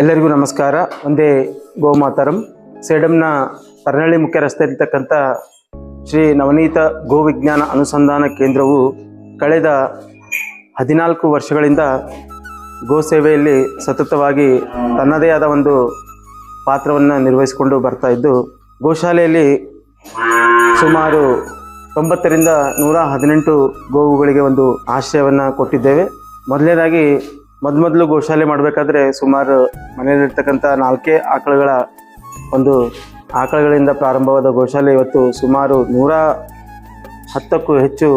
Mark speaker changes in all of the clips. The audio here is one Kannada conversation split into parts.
Speaker 1: ಎಲ್ಲರಿಗೂ ನಮಸ್ಕಾರ. ಒಂದೇ ಗೋಮಾತರಂ. ಸೇಡಂನ ಕರ್ನಳ್ಳಿ ಮುಖ್ಯ ರಸ್ತೆಯಲ್ಲಿರ್ತಕ್ಕಂಥ ಶ್ರೀ ನವನೀತ ಗೋವಿಜ್ಞಾನ ಅನುಸಂಧಾನ ಕೇಂದ್ರವು ಕಳೆದ ಹದಿನಾಲ್ಕು ವರ್ಷಗಳಿಂದ ಗೋ ಸೇವೆಯಲ್ಲಿ ಸತತವಾಗಿ ತನ್ನದೇ ಆದ ಒಂದು ಪಾತ್ರವನ್ನು ನಿರ್ವಹಿಸಿಕೊಂಡು ಬರ್ತಾ ಇದ್ದು, ಗೋಶಾಲೆಯಲ್ಲಿ ಸುಮಾರು ತೊಂಬತ್ತರಿಂದ ನೂರ ಹದಿನೆಂಟು ಗೋವುಗಳಿಗೆ ಒಂದು ಆಶ್ರಯವನ್ನು ಕೊಟ್ಟಿದ್ದೇವೆ. ಮೊದಲನೇದಾಗಿ ಮೊದಲು ಗೋಶಾಲೆ ಮಾಡಬೇಕಾದ್ರೆ ಸುಮಾರು ಮನೆಯಲ್ಲಿರ್ತಕ್ಕಂಥ ನಾಲ್ಕೇ ಆಕಳುಗಳ ಒಂದು ಆಕಳುಗಳಿಂದ ಪ್ರಾರಂಭವಾದ ಗೋಶಾಲೆ ಇವತ್ತು ಸುಮಾರು ನೂರ ಹತ್ತಕ್ಕೂ ಹೆಚ್ಚು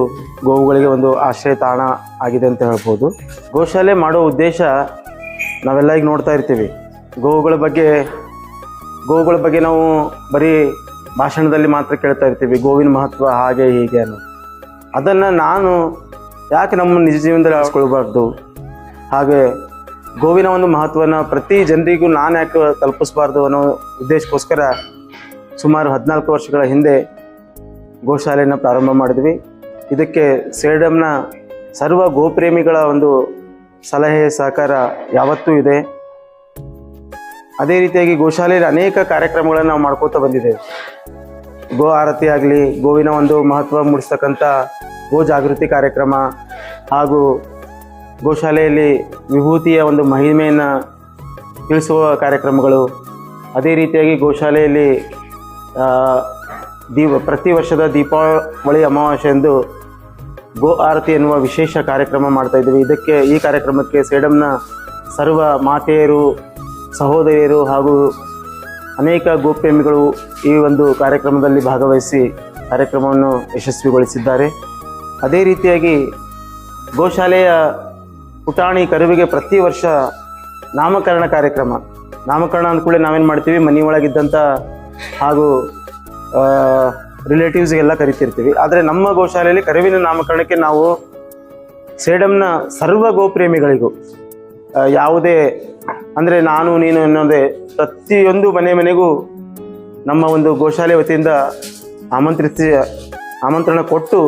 Speaker 1: ಗೋವುಗಳಿಗೆ ಒಂದು ಆಶ್ರಯ ತಾಣ ಆಗಿದೆ ಅಂತ ಹೇಳ್ಬೋದು. ಗೋಶಾಲೆ ಮಾಡೋ ಉದ್ದೇಶ ನಾವೆಲ್ಲ ಈಗ ನೋಡ್ತಾ ಇರ್ತೀವಿ. ಗೋವುಗಳ ಬಗ್ಗೆ ಗೋವುಗಳ ಬಗ್ಗೆ ನಾವು ಬರೀ ಭಾಷಣದಲ್ಲಿ ಮಾತ್ರ ಕೇಳ್ತಾ ಇರ್ತೀವಿ. ಗೋವಿನ ಮಹತ್ವ ಹಾಗೆ ಹೀಗೆ ಅನ್ನೋ ಅದನ್ನು ನಾನು ಯಾಕೆ ನಮ್ಮ ನಿಜ ಜೀವನದಲ್ಲಿ ಅಳವಡಿಸ್ಕೊಳ್ಬಾರ್ದು? ಹಾಗೆ ಗೋವಿನ ಒಂದು ಮಹತ್ವನ ಪ್ರತಿ ಜನರಿಗೂ ನಾನು ಯಾಕೆ ತಲುಪಿಸಬಾರ್ದು ಅನ್ನೋ ಉದ್ದೇಶಕ್ಕೋಸ್ಕರ ಸುಮಾರು ಹದಿನಾಲ್ಕು ವರ್ಷಗಳ ಹಿಂದೆ ಗೋಶಾಲೆಯನ್ನು ಪ್ರಾರಂಭ ಮಾಡಿದ್ವಿ. ಇದಕ್ಕೆ ಸೇಡಮ್ನ ಸರ್ವ ಗೋಪ್ರೇಮಿಗಳ ಒಂದು ಸಲಹೆ, ಸಹಕಾರ ಯಾವತ್ತೂ ಇದೆ. ಅದೇ ರೀತಿಯಾಗಿ ಗೋಶಾಲೆಯಲ್ಲಿ ಅನೇಕ ಕಾರ್ಯಕ್ರಮಗಳನ್ನು ನಾವು ಮಾಡ್ಕೋತಾ ಬಂದಿದ್ದೇವೆ. ಗೋ ಆರತಿ ಆಗಲಿ, ಗೋವಿನ ಒಂದು ಮಹತ್ವ ಮೂಡಿಸ್ತಕ್ಕಂಥ ಗೋ ಜಾಗೃತಿ ಕಾರ್ಯಕ್ರಮ ಹಾಗೂ ಗೋಶಾಲೆಯಲ್ಲಿ ವಿಭೂತಿಯ ಒಂದು ಮಹಿಮೆಯನ್ನು ತಿಳಿಸುವ ಕಾರ್ಯಕ್ರಮಗಳು. ಅದೇ ರೀತಿಯಾಗಿ ಗೋಶಾಲೆಯಲ್ಲಿ ದೀಪ, ಪ್ರತಿ ವರ್ಷದ ದೀಪಾವಳಿ ಅಮಾವಾಸ್ಯೆಯಂದು ಗೋ ಆರತಿ ಎನ್ನುವ ವಿಶೇಷ ಕಾರ್ಯಕ್ರಮ ಮಾಡ್ತಾ ಇದ್ದೀವಿ. ಇದಕ್ಕೆ ಈ ಕಾರ್ಯಕ್ರಮಕ್ಕೆ ಸೇಡಮ್ನ ಸರ್ವ ಮಾತೆಯರು, ಸಹೋದರಿಯರು ಹಾಗೂ ಅನೇಕ ಗೋಪ್ರೇಮಿಗಳು ಈ ಒಂದು ಕಾರ್ಯಕ್ರಮದಲ್ಲಿ ಭಾಗವಹಿಸಿ ಕಾರ್ಯಕ್ರಮವನ್ನು ಯಶಸ್ವಿಗೊಳಿಸಿದ್ದಾರೆ. ಅದೇ ರೀತಿಯಾಗಿ ಗೋಶಾಲೆಯ ಪುಟಾಣಿ ಕರುವಿಗೆ ಪ್ರತಿ ವರ್ಷ ನಾಮಕರಣ ಕಾರ್ಯಕ್ರಮ. ನಾಮಕರಣ ಅಂದ್ಕೂಡಲೇ ನಾವೇನು ಮಾಡ್ತೀವಿ? ಮನೆ ಒಳಗಿದ್ದಂಥ ಹಾಗೂ ರಿಲೇಟಿವ್ಸ್ಗೆಲ್ಲ ಕರಿತಿರ್ತೀವಿ. ಆದರೆ ನಮ್ಮ ಗೋಶಾಲೆಯಲ್ಲಿ ಕರುವಿನ ನಾಮಕರಣಕ್ಕೆ ನಾವು ಸೇಡಮ್ನ ಸರ್ವ ಗೋಪ್ರೇಮಿಗಳಿಗೂ ಯಾವುದೇ, ಅಂದರೆ ನಾನು, ನೀನು ಅನ್ನೋದೇ ಪ್ರತಿಯೊಂದು ಮನೆ ಮನೆಗೂ ನಮ್ಮ ಒಂದು ಗೋಶಾಲೆ ವತಿಯಿಂದ ಆಮಂತ್ರಿಸಿ, ಆಮಂತ್ರಣ ಕೊಟ್ಟು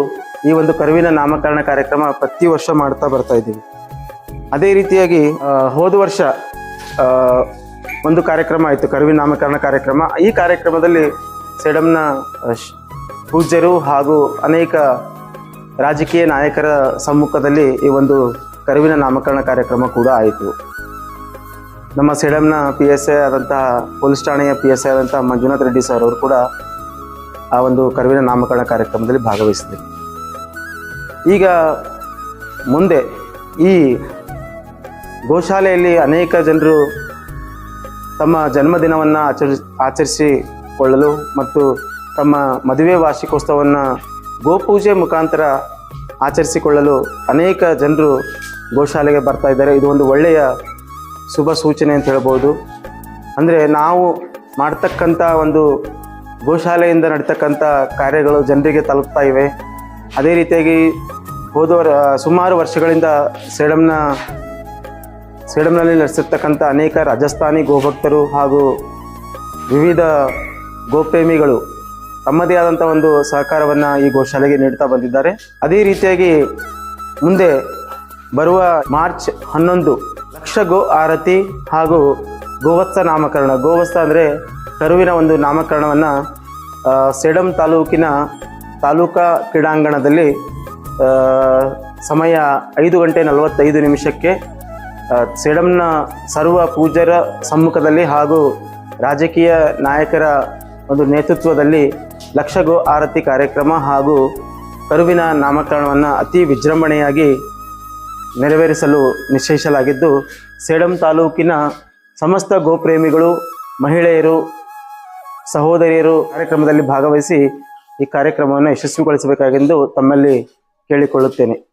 Speaker 1: ಈ ಒಂದು ಕರುವಿನ ನಾಮಕರಣ ಕಾರ್ಯಕ್ರಮ ಪ್ರತಿ ವರ್ಷ ಮಾಡ್ತಾ ಬರ್ತಾ ಇದ್ದೀವಿ. ಅದೇ ರೀತಿಯಾಗಿ ಹೋದ ವರ್ಷ ಒಂದು ಕಾರ್ಯಕ್ರಮ ಆಯಿತು, ಕರುವಿ ನಾಮಕರಣ ಕಾರ್ಯಕ್ರಮ. ಈ ಕಾರ್ಯಕ್ರಮದಲ್ಲಿ ಸೇಡಮ್ನ ಪೂಜ್ಯರು ಹಾಗೂ ಅನೇಕ ರಾಜಕೀಯ ನಾಯಕರ ಸಮ್ಮುಖದಲ್ಲಿ ಈ ಒಂದು ಕರುವಿನ ನಾಮಕರಣ ಕಾರ್ಯಕ್ರಮ ಕೂಡ ಆಯಿತು. ನಮ್ಮ ಸೇಡಮ್ನ ಪಿ ಎಸ್ ಐ ಆದಂತಹ, ಪೊಲೀಸ್ ಠಾಣೆಯ ಪಿ ಎಸ್ ಐ ಆದಂತಹ ಮಂಜುನಾಥ್ ರೆಡ್ಡಿ ಸರ್ ಅವರು ಕೂಡ ಆ ಒಂದು ಕರುವಿನ ನಾಮಕರಣ ಕಾರ್ಯಕ್ರಮದಲ್ಲಿ ಭಾಗವಹಿಸಿದೆ ಈಗ ಮುಂದೆ ಈ ಗೋಶಾಲೆಯಲ್ಲಿ ಅನೇಕ ಜನರು ತಮ್ಮ ಜನ್ಮದಿನವನ್ನು ಆಚರಿಸ್ ಆಚರಿಸಿಕೊಳ್ಳಲು ಮತ್ತು ತಮ್ಮ ಮದುವೆ ವಾರ್ಷಿಕೋತ್ಸವವನ್ನು ಗೋಪೂಜೆ ಮುಖಾಂತರ ಆಚರಿಸಿಕೊಳ್ಳಲು ಅನೇಕ ಜನರು ಗೋಶಾಲೆಗೆ ಬರ್ತಾ ಇದ್ದಾರೆ. ಇದು ಒಂದು ಒಳ್ಳೆಯ ಶುಭ ಸೂಚನೆ ಅಂತ ಹೇಳ್ಬೋದು. ಅಂದರೆ ನಾವು ಮಾಡ್ತಕ್ಕಂಥ ಒಂದು ಗೋಶಾಲೆಯಿಂದ ನಡೀತಕ್ಕಂಥ ಕಾರ್ಯಗಳು ಜನರಿಗೆ ತಲುಪ್ತಾ ಇವೆ. ಅದೇ ರೀತಿಯಾಗಿ ಹೋದವರ, ಸುಮಾರು ವರ್ಷಗಳಿಂದ ಸೇಡಂನ ಸೇಡಂನಲ್ಲಿ ನಡೆಸಿರ್ತಕ್ಕಂಥ ಅನೇಕ ರಾಜಸ್ಥಾನಿ ಗೋಭಕ್ತರು ಹಾಗೂ ವಿವಿಧ ಗೋಪ್ರೇಮಿಗಳು ತಮ್ಮದೇ ಆದಂಥ ಒಂದು ಸಹಕಾರವನ್ನು ಈ ಗೋಶಾಲೆಗೆ ನೀಡ್ತಾ ಬಂದಿದ್ದಾರೆ. ಅದೇ ರೀತಿಯಾಗಿ ಮುಂದೆ ಬರುವ ಮಾರ್ಚ್ ಹನ್ನೊಂದು ಲಕ್ಷ ಗೋ ಆರತಿ ಹಾಗೂ ಗೋವತ್ಸ ನಾಮಕರಣ. ಗೋವತ್ಸ ಅಂದರೆ ಕರುವಿನ ಒಂದು ನಾಮಕರಣವನ್ನು ಸೇಡಂ ತಾಲೂಕಿನ ತಾಲೂಕಾ ಕ್ರೀಡಾಂಗಣದಲ್ಲಿ ಸಮಯ ಐದು ಗಂಟೆ ನಲವತ್ತೈದು ನಿಮಿಷಕ್ಕೆ ಸೇಡಂನ ಸರ್ವ ಪೂಜ್ಯರ ಸಮ್ಮುಖದಲ್ಲಿ ಹಾಗೂ ರಾಜಕೀಯ ನಾಯಕರ ಒಂದು ನೇತೃತ್ವದಲ್ಲಿ ಲಕ್ಷ ಗೋ ಆರತಿ ಕಾರ್ಯಕ್ರಮ ಹಾಗೂ ಕರುವಿನ ನಾಮಕರಣವನ್ನು ಅತಿ ವಿಜೃಂಭಣೆಯಾಗಿ ನೆರವೇರಿಸಲು ನಿಶ್ಚಯಿಸಲಾಗಿದ್ದು, ಸೇಡಂ ತಾಲೂಕಿನ ಸಮಸ್ತ ಗೋಪ್ರೇಮಿಗಳು, ಮಹಿಳೆಯರು, ಸಹೋದರಿಯರು ಕಾರ್ಯಕ್ರಮದಲ್ಲಿ ಭಾಗವಹಿಸಿ ಈ ಕಾರ್ಯಕ್ರಮವನ್ನು ಯಶಸ್ವಿಗೊಳಿಸಬೇಕಾಗೆಂದು ತಮ್ಮಲ್ಲಿ ಕೇಳಿಕೊಳ್ಳುತ್ತೇನೆ.